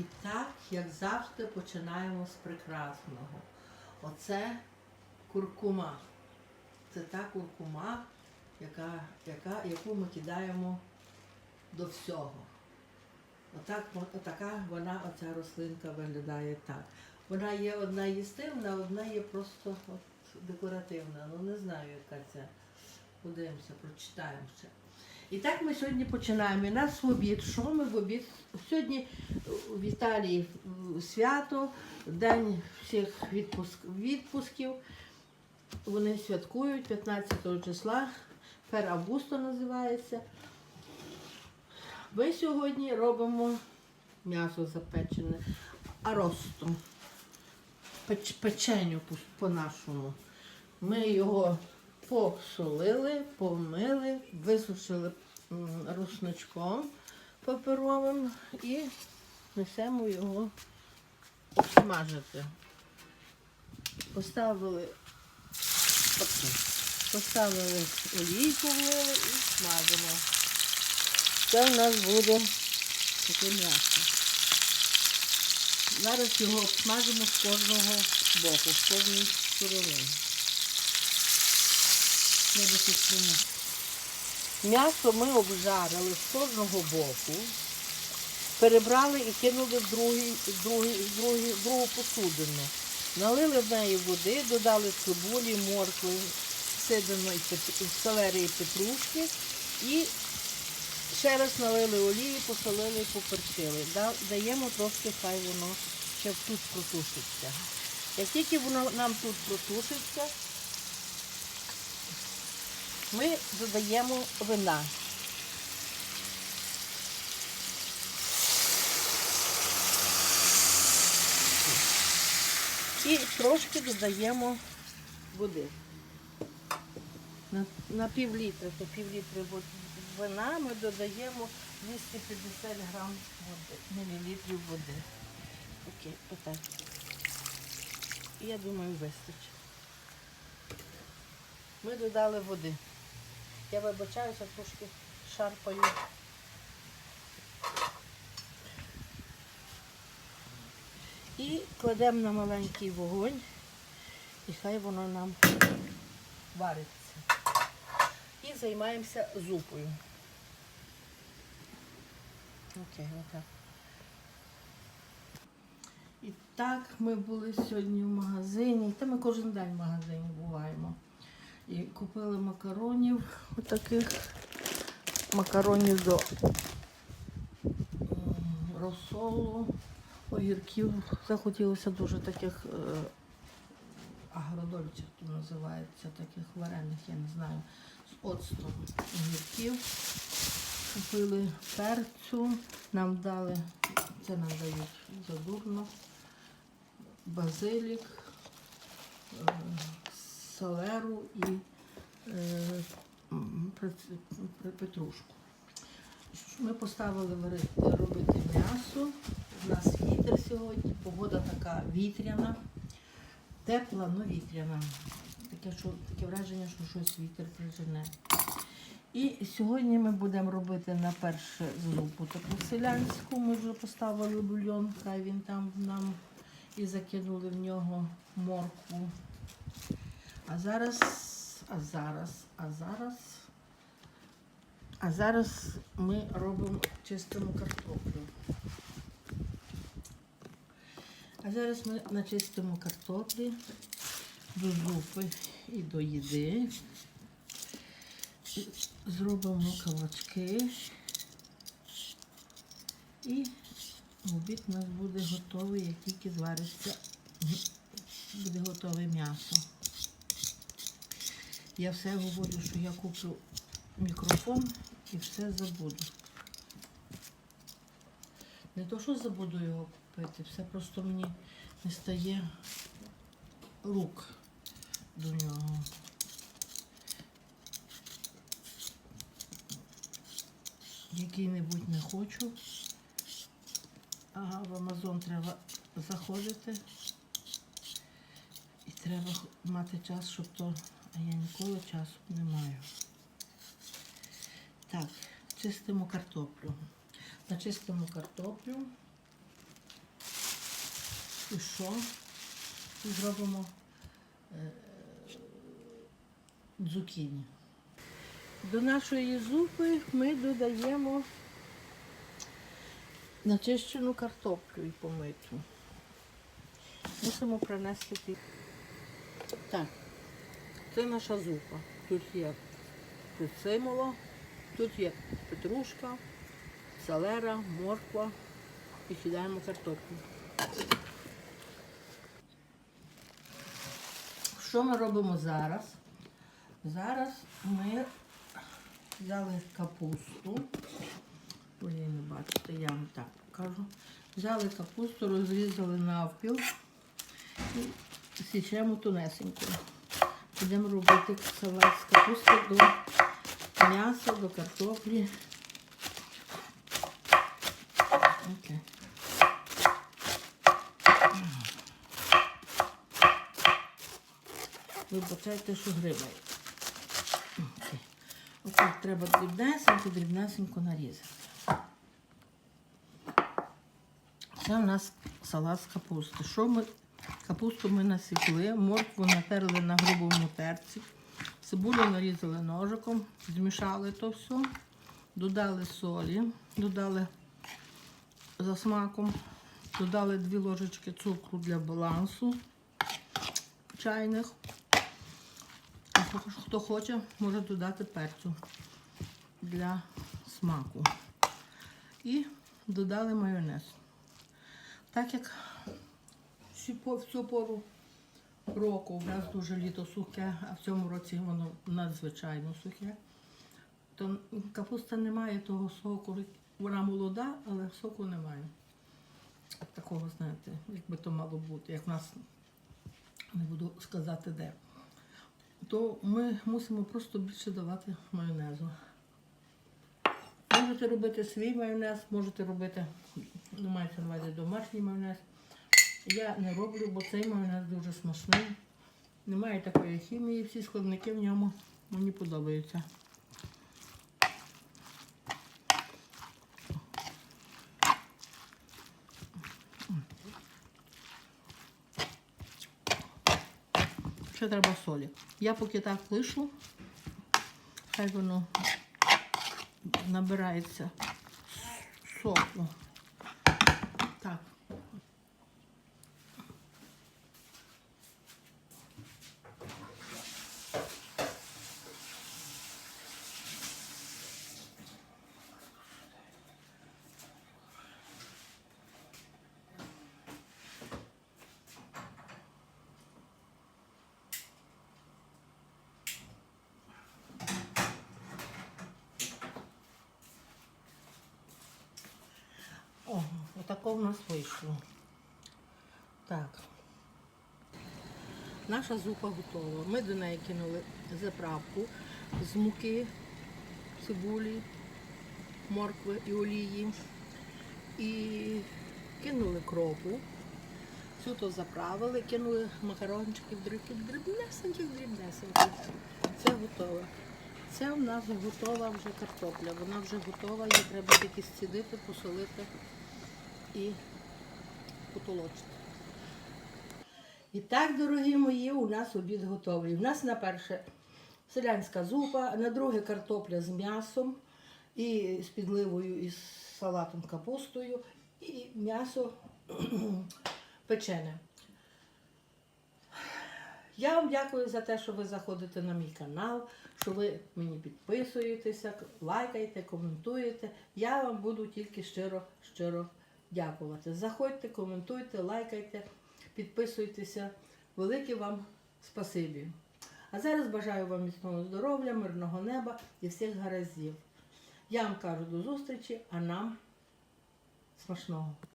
І так, як завжди, починаємо з прекрасного. Оце куркума. Це та куркума, яка, яка, яку ми кидаємо до всього. Отак, отака вона, оця рослинка виглядає так. Вона є одна їстивна, одна є просто от, декоративна. Ну не знаю, яка це. Подивимося, прочитаємо ще. І так ми сьогодні починаємо. І нас в обід. Що ми в обід? Сьогодні в Італії свято, день всіх відпуск, відпусків. Вони святкують 15 числа, пер Августо називається. Ми сьогодні робимо м'ясо запечене аросто. Печ, печеню по-нашому. Ми його посолили, помили, висушили рушничком паперовим і несемо його обсмажити. Поставили поставили олійку і смажимо. Це в нас буде таке м'ясо. Зараз його обсмажимо з кожного боку, з кожної сторони. Тут. М'ясо ми обжарили з кожного боку, перебрали і кинули в, другий, другий, другий, другу посудину. Налили в неї води, додали цибулі, моркви, сиденої селери і петрушки і ще раз налили олії, посолили і поперчили. Даємо трошки, хай воно ще тут протушиться. Як тільки воно нам тут протушиться, ми додаємо вина. І трошки додаємо води. На, на пів літра, то пів літри вина ми додаємо 250 грам води, мілілітрів води. Окей, отак. Я думаю, вистачить. Ми додали води. Я вибачаюся, трошки шарпаю. І кладемо на маленький вогонь, і хай воно нам вариться. І займаємося зупою. Окей, отак. І так ми були сьогодні в магазині. Та ми кожен день в магазині буваємо. І купили макаронів, отаких макаронів до розсолу, огірків. Захотілося дуже таких е, агродольчих то називається, таких варених, я не знаю, з оцтом огірків. Купили перцю, нам дали, це нам дають задурно, базилік, селеру і е, петрушку. Ми поставили робити м'ясо. У нас вітер сьогодні, погода така вітряна, тепла, але вітряна. Таке, що, таке враження, що щось вітер прижене. І сьогодні ми будемо робити на перше зупу таку селянську. Ми вже поставили бульйон, хай він там нам і закинули в нього моркву. А зараз, а зараз, а зараз, а зараз ми робимо чистимо картоплю. А зараз ми начистимо картоплі до зупи і до їди. Зробимо кабачки. І обід у нас буде готовий, як тільки звариться, буде готове м'ясо. Я все говорю, що я куплю мікрофон і все забуду. Не то, що забуду його купити, все просто мені не стає рук до нього. Який-небудь не хочу. Ага, в Амазон треба заходити. І треба мати час, щоб то. А я ніколи часу не маю. Так, чистимо картоплю. Начистимо картоплю. І що? І зробимо е, дзукіні. До нашої зупи ми додаємо начищену картоплю і помиту. Мусимо принести. Так, це наша зупа. Тут є присимоло, тут є петрушка, салера, морква і кидаємо картоплю. Що ми робимо зараз? Зараз ми взяли капусту. Не бачите, я вам так покажу. Взяли капусту, розрізали навпіл і січемо тонесенько. Будемо робити салат з капусти до м'яса, до картоплі. Окей. Вибачайте, що гримає. Окей. Отак треба дрібнесенько, дрібнесенько нарізати. Це у нас салат з капусти. Що ми? Капусту ми насікли, моркву натерли на грубому терці, цибулю нарізали ножиком, змішали то все, додали солі, додали за смаком, додали дві ложечки цукру для балансу чайних. А хто- хоче, може додати перцю для смаку. І додали майонез. Так як по- в цю пору року в нас дуже літо сухе, а в цьому році воно надзвичайно сухе, то капуста не має того соку. Вона молода, але соку немає. Такого, знаєте, якби то мало бути, як в нас не буду сказати де. То ми мусимо просто більше давати майонезу. Можете робити свій майонез, можете робити, не мається на увазі домашній майонез. Я не роблю, бо цей майонез дуже смачний. Немає такої хімії, всі складники в ньому мені подобаються. Ще треба солі. Я поки так лишу, хай воно набирається соку. Так. О, отако в нас вийшло. Так. Наша зупа готова. Ми до неї кинули заправку з муки, цибулі, моркви і олії. І кинули кропу. Всю то заправили, кинули макарончики в дрібки, дрібнесеньких, дрібнесеньких. Це готове. Це в нас готова вже картопля. Вона вже готова, її треба тільки зцідити, посолити і потолочити. І так, дорогі мої, у нас обід готовий. У нас на перше селянська зупа, на друге картопля з м'ясом і з підливою і з салатом капустою, і м'ясо печене. Я вам дякую за те, що ви заходите на мій канал, що ви мені підписуєтеся, лайкаєте, коментуєте. Я вам буду тільки щиро, щиро дякувати. Заходьте, коментуйте, лайкайте, підписуйтеся. Велике вам спасибі. А зараз бажаю вам міцного здоров'я, мирного неба і всіх гараздів. Я вам кажу до зустрічі, а нам смачного.